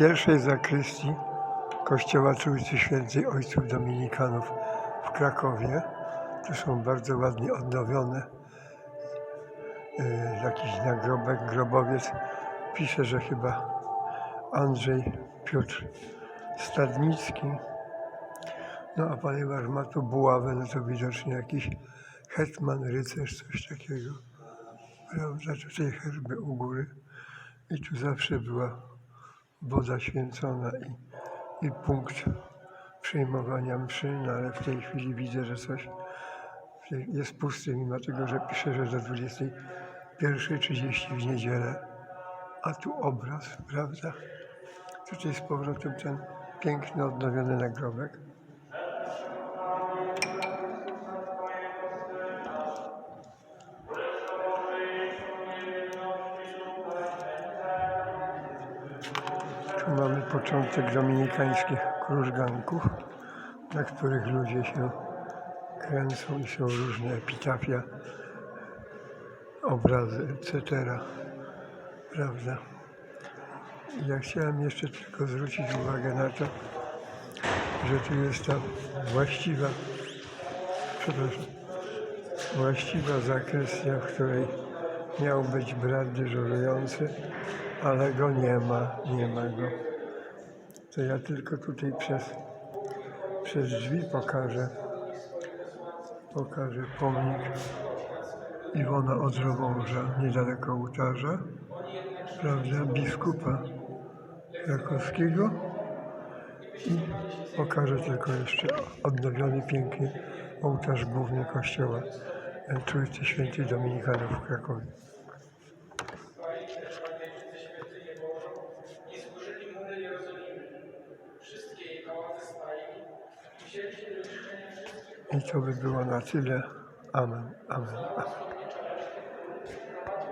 pierwszej zakrystii Kościoła Trójcy Świętej Ojców Dominikanów w Krakowie. Tu są bardzo ładnie odnowione. Yy, jakiś nagrobek, grobowiec. Pisze, że chyba Andrzej Piotr Stadnicki. No a ponieważ ma tu buławę, no to widocznie jakiś hetman, rycerz, coś takiego. Prawda, tutaj herby u góry. I tu zawsze była woda święcona i, i punkt przyjmowania mszy, no ale w tej chwili widzę, że coś jest pusty, mimo tego, że pisze, że do 21.30 w niedzielę. A tu obraz, prawda? Tutaj z powrotem ten piękny, odnowiony nagrobek. Tu mamy początek dominikańskich krużganków, na których ludzie się kręcą i są różne epitafia, obrazy, etc. Prawda? Ja chciałem jeszcze tylko zwrócić uwagę na to, że tu jest ta właściwa, przepraszam, właściwa zakrystia, w której miał być brat dyżurujący, ale go nie ma, nie ma go. To ja tylko tutaj przez, przez drzwi pokażę, pokażę pomnik Iwona Odrowąża, niedaleko ołtarza, prawda, biskupa krakowskiego i pokażę tylko jeszcze odnowiony pięknie ołtarz główny kościoła Trójcy Świętej Dominikanów w Krakowie. I to by było na tyle. Amen. Amen. Amen.